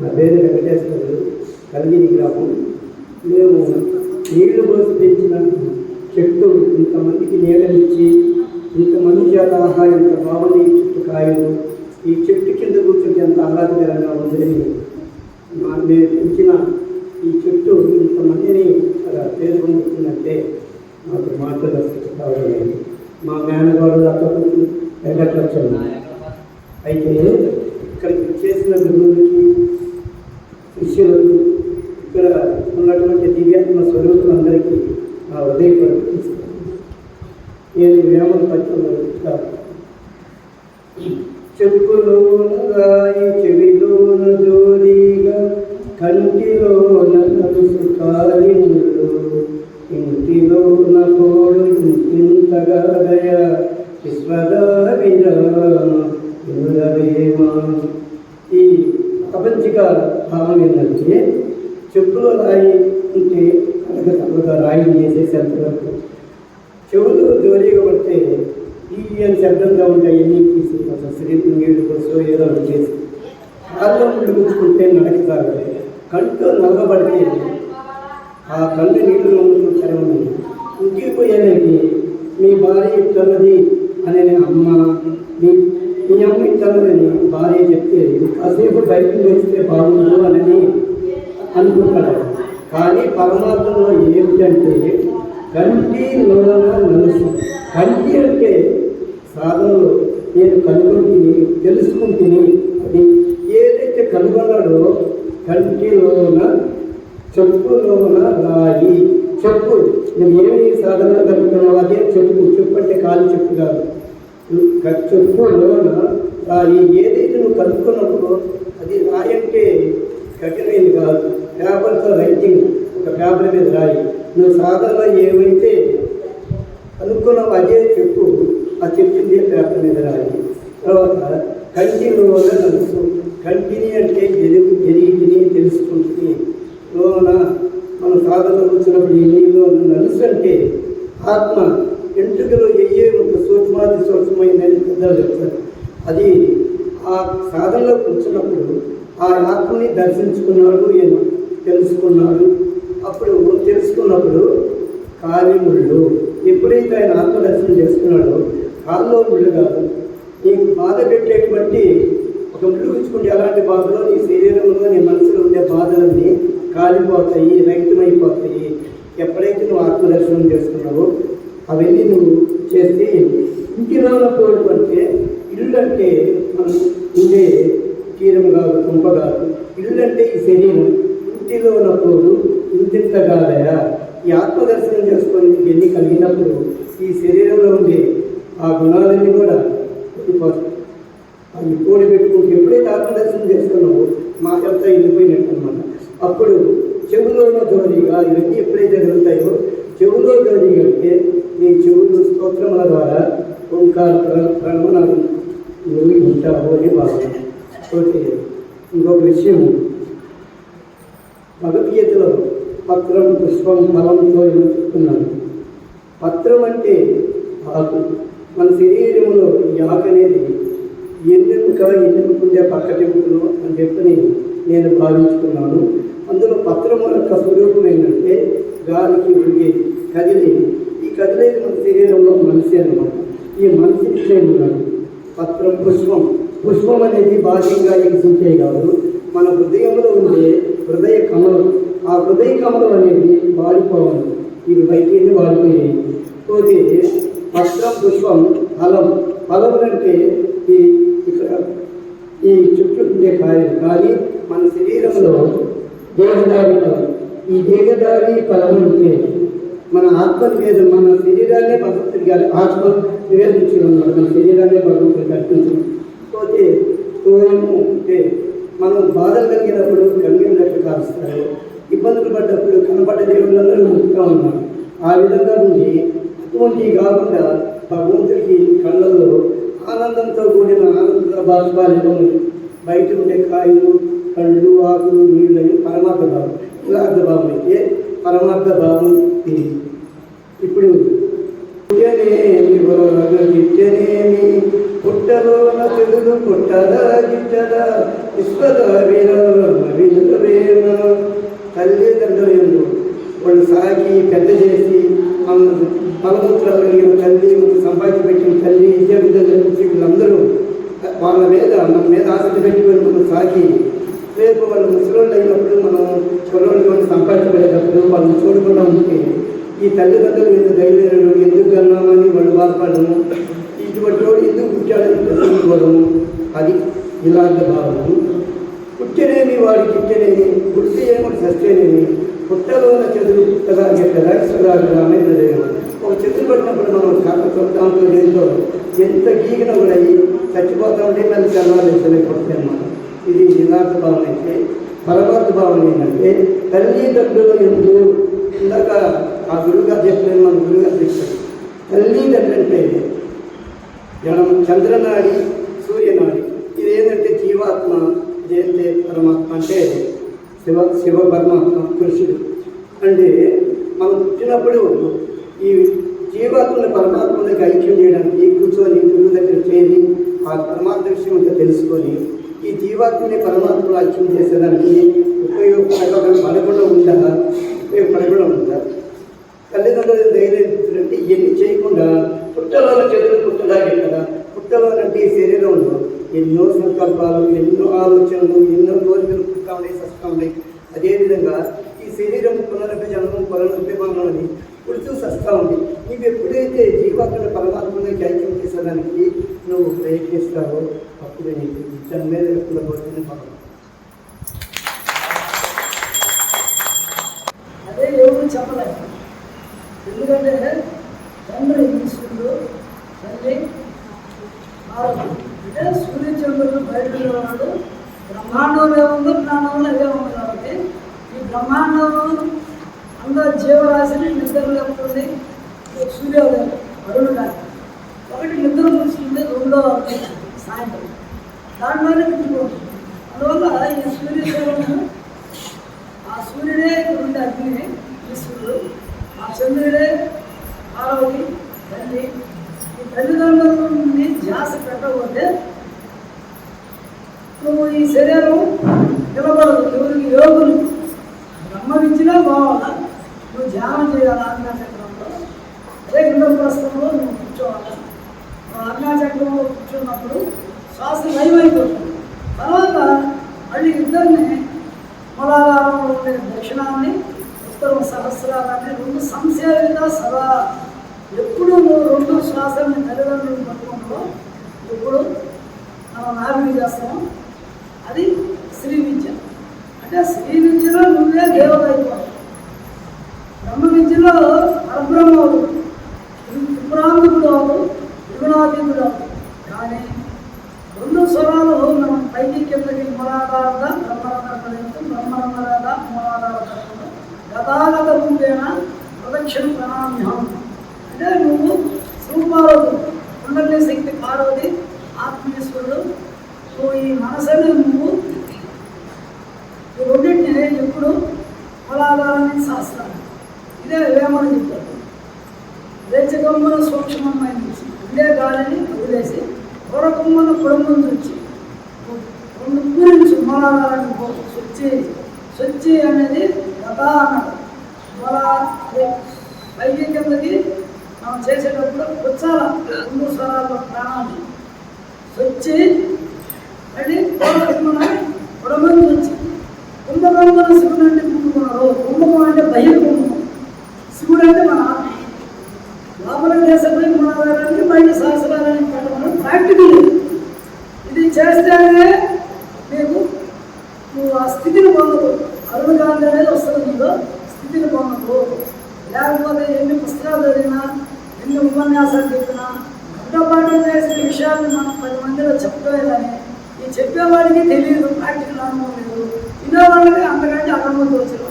నా పేరు వెంకటేశ్వరుడు. కలిగిరి గ్రామం. మేము నీళ్ళు పోసి పెంచిన చెట్టు ఇంతమందికి ఇచ్చి ఇంతమంది చేత ఆహా ఇంత బాగుంది ఈ చెట్టు కాయలు ఈ చెట్టు కింద కూర్చుంటే ఎంత ఆహ్లాదకరంగా ఉందని మా మేము పెంచిన ఈ చెట్టు ఇంతమందిని అలా పేరు పొందుతుందంటే మాకు మాటలు లేదు మా మేనగాడు అక్కడ వెంకటలక్ష్మి. అయితే చెప్పులోనగాయి చెవిలోన జోరీగా కంటిలోన నలుసు కాలిములు ఇంటిలోన కోడు ఇంతగా దయ విశ్వదా విరామ ఈ ప్రపంచిక భావం ఏంటంటే చెప్పులో రాయి ఉంటే కనుక రాయి చేసేసి అంతవరకు చెవులు జోరీగా పడితే ఈ అని శబ్దంగా ఉంటాయి ఎన్ని తీసి అసలు స్త్రీలు నీళ్ళు కోసం ఏదో ఒకటి చేసి కాళ్ళలో ముళ్ళు గుచ్చుకుంటే నడక సాగదు కంటితో ఆ కళ్ళు నీళ్ళు నమ్ముకుంటారే ఉన్నాయి ఇంటికి మీ భార్య ఇట్లన్నది అనే అమ్మ మీ మీ అమ్మ ఇట్లన్నదని భార్య చెప్తే కాసేపు బయటకు వస్తే బాగుండు అని అనుకుంటాడు. కానీ పరమాత్మలో ఏమిటంటే కంటి లోన నలుసు. కంటి అంటే సాధనలో నేను కనుగొంటిని తెలుసుకుంటుని. అది ఏదైతే కనుగొన్నాడో కంటిలోన చెప్పులోన రాయి. చెప్పు. నువ్వు ఏమి సాధన కలుగుతున్నావు అదే చెప్పు. చెప్పు అంటే కాలు చెప్పు కాదు. చెప్పులోన రాయి. ఏదైతే నువ్వు కలుపుకున్నప్పుడు అది రాయి అంటే కఠినమైంది కాదు. పేపర్తో రైటింగ్. ఒక పేపర్ మీద రాయి. నువ్వు సాధనలో ఏమైతే అనుకున్నావు అదే చెప్పు. ఆ చెప్పింది పేపర్ మీద రాయి. తర్వాత కంటిలోన నలుసు కంటిని అంటే ఎరుగు ఎరిగిని తెలుసుకుంటుంది. లోన మన సాధన వచ్చినప్పుడు ఈ నీలో నలుసు అంటే ఆత్మ ఎంటుకలో ఏ ఒక సూక్ష్మాది సూక్ష్మమైనది పెద్దలు చెప్తారు. అది ఆ సాధనలో కూర్చున్నప్పుడు ఆ ఆత్మని దర్శించుకున్నాడు ఈయన తెలుసుకున్నాడు. అప్పుడు తెలుసుకున్నప్పుడు కాలి ముళ్ళు ఎప్పుడైతే ఆయన ఆత్మదర్శనం చేసుకున్నాడో కాల్లో ముళ్ళు కాదు. నీకు బాధ పెట్టేటువంటి ఒక ముళ్ళు ఎలాంటి బాధలో నీ శరీరంలో నీ మనసులో ఉండే బాధలన్నీ కాలిపోతాయి రహితమైపోతాయి ఎప్పుడైతే నువ్వు ఆత్మదర్శనం చేసుకున్నావో అవన్నీ నువ్వు చేస్తే ఇంటిలో పోవడం అంటే ఇల్లు అంటే మనం ఉండే కీరం కాదు కుంప కాదు. ఇల్లు అంటే ఈ శరీరం. ఇంటిలో ఉన్నప్పుడు ఇంతింత కాదయా ఈ ఆత్మదర్శనం చేసుకొని ఎన్ని కలిగినప్పుడు ఈ శరీరంలో ఉండే ఆ గుణాలన్నీ కూడా వెళ్ళిపోతాయి అది కోడి పెట్టుకుంటూ ఎప్పుడైతే ఆత్మదర్శనం చేస్తున్నావో మాకంతా వెళ్ళిపోయినట్టు అనమాట అప్పుడు చెవులో ధ్వనిగా ఇవన్నీ ఎప్పుడైతే జరుగుతాయో చెవులో జోడి అంటే నీ చెవులు స్తోత్రముల ద్వారా ఓంకార ప్రణము నాకు నువ్వు ఉంటావు అని భావన. ఓకే ఇంకొక విషయం. భగవద్గీతలో పత్రం పుష్పం ఫలంతో ఏమో చెప్తున్నాను పత్రం అంటే ఆకు. మన శరీరంలో ఈ ఆకు అనేది ఎన్నెముక ఎన్నెముకుండే పక్కటెముకలు అని చెప్పని నేను భావించుకున్నాను. అందులో పత్రం యొక్క స్వరూపం ఏంటంటే గాలికి ఉరిగే కదిలి ఈ కదిలేది మన శరీరంలో మనిషి అనమాట ఈ మనిషి విషయం ఉన్నాడు పత్రం పుష్పం. పుష్పం అనేది బాహ్యంగా ఎగిసించే కాదు మన హృదయంలో ఉండే హృదయ కమలం. ఆ హృదయ కమలం అనేది వాడిపోవాలి ఇవి బయటికి వాడిపోయాయి. పోతే పత్రం పుష్పం ఫలం. ఫలం అంటే ఈ ఇక్కడ ఈ చుట్టూ ఉండే కాయలు కానీ మన శరీరంలో దేహదారి ఫలం ఈ దేహదారి ఫలం అంటే మన ఆత్మ మీద మన శరీరాన్ని భగవంతుడికి ఆత్మ నివేదించడం మన శరీరాన్ని పదం అర్పించడం పోతే తోయము అంటే మనం బాధలు కలిగినప్పుడు కన్నీళ్ళకి కాలుస్తారు. ఇబ్బందులు పడ్డప్పుడు కనపడ్డ దేవుళ్ళందరూ ముక్తా ఉన్నారు. ఆ విధంగా నుండి అటువంటి కాకుండా భగవంతుడికి కళ్ళల్లో ఆనందంతో కూడిన ఆనంద బాష్పాలు బయట ఉండే కాయలు పండ్లు ఆకులు నీళ్ళని పరమార్థ భావం ఉదార్థ భావం అయితే పరమార్థ భావం ఇది. ఇప్పుడు పుట్టనేమి వరగ గిట్టనేమి పుట్టలోన తెలుగు పుట్టదా గిట్టదా? విశ్వదావేమ తల్లిదండ్రులు వాళ్ళు సాగి పెద్ద చేసి బలపుత్రాలు కలిగిన తల్లి సంపాదించి పెట్టిన తల్లి విద్యార్థులు వీళ్ళందరూ వాళ్ళ మీద మన మీద ఆసక్తి పెట్టుకుని మనం సాగి రేపు వాళ్ళు ముసలోళ్ళు అయినప్పుడు మనం కుర్రోళ్ళు సంపాదించబడేటప్పుడు వాళ్ళని చూడకుండా ఉంటే ఈ తల్లిదండ్రులు ఎందుకు ధైర్యం ఎందుకు వెళ్ళామని వాళ్ళు బాధపడము ఇటువంటి వాడు ఎందుకు పుట్టాడని తెలుసుకోవడము అది ఇలాంటి భావము. పుట్టనేమి వాడికి పుట్టనేమి పుట్టి ఏమో సస్తేనేమి పుట్టలోన కదా పుట్టగా చెప్పారు రామేంద్ర ఒక చెట్టు పట్టినప్పుడు మనం కాకపోతే దాంతో ఏంటో ఎంత గీగిన కూడా అయ్యి చచ్చిపోతా ఉంటే మళ్ళీ చదవాలేసలేకపోతాయి అన్నమాట ఇది యథార్థ భావన అయితే పరమార్థ భావన ఏంటంటే తల్లిదండ్రుల ఎందు ఇందాక ఆ గురువుగారు చెప్పలేదు మన గురువుగారు చెప్పారు. తల్లిదండ్రులు అంటే జనం చంద్రనాడి సూర్యనాడి ఇది ఏంటంటే జీవాత్మ ఇదేంటే పరమాత్మ అంటే శివ శివ పరమాత్మ పురుషుడు. అంటే మనం పుట్టినప్పుడు ఈ జీవాత్మని పరమాత్మని ఐక్యం చేయడానికి కూర్చొని గురువు దగ్గర చేరి ఆ పరమాత్మ విషయం తెలుసుకొని ఈ జీవాత్మని పరమాత్మలో ఐక్యం చేసేదానికి ఉపయోగపడకుండా పడకుండా ఉందా ఉపయోగపడకుండా ఉందా తల్లిదండ్రులు ధైర్యం ఇచ్చినట్టు ఇవన్నీ చేయకుండా పుట్టలో చేతులు పుట్టదాగే కదా పుట్టలో అంటే ఈ శరీరంలో ఎన్నో సంకల్పాలు ఎన్నో ఆలోచనలు ఎన్నో కోరికలు పుట్టా ఉన్నాయి సస్తా ఉన్నాయి అదేవిధంగా ఈ శరీరం పునరపి జన్మం పునరపి మరణం సస్తా ఉంది. నీవు ఎప్పుడైతే జీవాత్మని పరమాత్మని ఐక్యం చేసేదానికి నువ్వు ప్రయత్నిస్తావో అప్పుడు నీకు జన్మే లేకుండా భావం అదే ఎవరు చెప్పలేదు ఎందుకంటే తండ్రి ఈశ్వరుడు తల్లి ఆరోగ్యం అంటే సూర్యచంద్రుడు బయట ఉన్నాడు బ్రహ్మాండంలో ఏముందో జ్ఞానంలో ఏముంది కాబట్టి ఈ బ్రహ్మాండంలో జీవరాశిని నిద్ర లేపుతుంది సూర్యోదయం అరుణ కాదు ఒకటి నిద్ర ముగిస్తుంది రెండో సాయంత్రం. దాంట్లోనే పెట్టుకోవచ్చు అందువల్ల ఈ సూర్యోదయం ఆ సూర్యుడే ఉండే అగ్ని ఈశ్వరుడు ఆ చంద్రుడే పార్వతి తల్లి ఈ తల్లిదండ్రులని ధ్యాస పెట్టకపోతే నువ్వు ఈ శరీరం నిలబడదు. ఎవరికి యోగులు బ్రహ్మ విద్యలో పోవాలా నువ్వు ధ్యానం చేయాలా ఆజ్ఞాచక్రంలో అదే ఇంద్రప్రస్థంలో నువ్వు కూర్చోవాలి? నువ్వు ఆజ్ఞాచక్రంలో కూర్చున్నప్పుడు శ్వాస నయమైపోతుంది తర్వాత మళ్ళీ ఇద్దరిని మూలాధారంలో ఉండే దక్షిణాన్ని ఉత్తరం సహస్రాన్ని రెండు సంశయంగా సదా ఎప్పుడు నువ్వు రెండు శ్వాసల్ని తల్లిదండ్రులు పట్టుకుంటూ ఎప్పుడు మనం నాభిని చేస్తాము అది శ్రీ విద్య. అంటే శ్రీ విద్యలో నువ్వే దేవత అయిపోతావు బ్రహ్మ విద్యలో పరబ్రహ్మవుడు త్రిపురాంగుడు అవడు త్రిగుణాతీతుడు అవడు కానీ రెండు స్వరాలు మనం పైకి కిందకి మూలాధారత బ్రహ్మరంధ్రం బ్రహ్మరంధ్రాల మూలాధార గతాగత రూపేణ ప్రదక్షిణ ప్రణామ్యం అంటే నువ్వు శివపార్వతుడు కుండలి శక్తి పార్వతి ఆత్మీశ్వరుడు నువ్వు ఈ మనసుని నువ్వు ఈ రెండింటిని ఎప్పుడు మూలాధారాన్ని శాస్త్రాన్ని ఇదే వేమని చెప్పారు వేచకమ్మను సూక్ష్మమైన ఉండే గాలిని వదిలేసి పూరకమ్మను కుటుంబం నుంచి రెండు నుంచి మూలాధారాన్ని పో స్వచ్చి స్వచ్చి అనేది గత అన్నాడు. మూల పైకి కిందకి మనం చేసేటప్పుడు పుచ్చాల రెండు స్వరాల్లో ప్రాణాన్ని స్వచ్చి అది పూరకమ్మన కుటుంబం నుంచి కుంభకంబన శివుడు అంటే కుంభకున్నారు కుంభకం అంటే బహిర్కుంభం. శివుడు అంటే మన ఆత్మ. లోపల దేశపై మూలాధారానికి బయట సహస్రాలని పెట్టడం ప్రాక్టికల్ ఇది చేస్తేనే నీకు నువ్వు ఆ స్థితిని పొందదు అరుణకాంతి అనేది వస్తుంది నీకు. స్థితిని పొందదు లేకపోతే ఎన్ని పుస్తకాలు చదివినా ఎన్ని ఉపన్యాసాలు చెప్పినా గుడ్డపాఠం చేసిన విషయాన్ని మనం పది మందిలో చెప్తే కానీ ఈ చెప్పేవాడికి తెలియదు ప్రాక్టికల్ అనుభవం లేదు. ఇదే వాళ్ళకి అంతకంటే అనుభవం వచ్చింది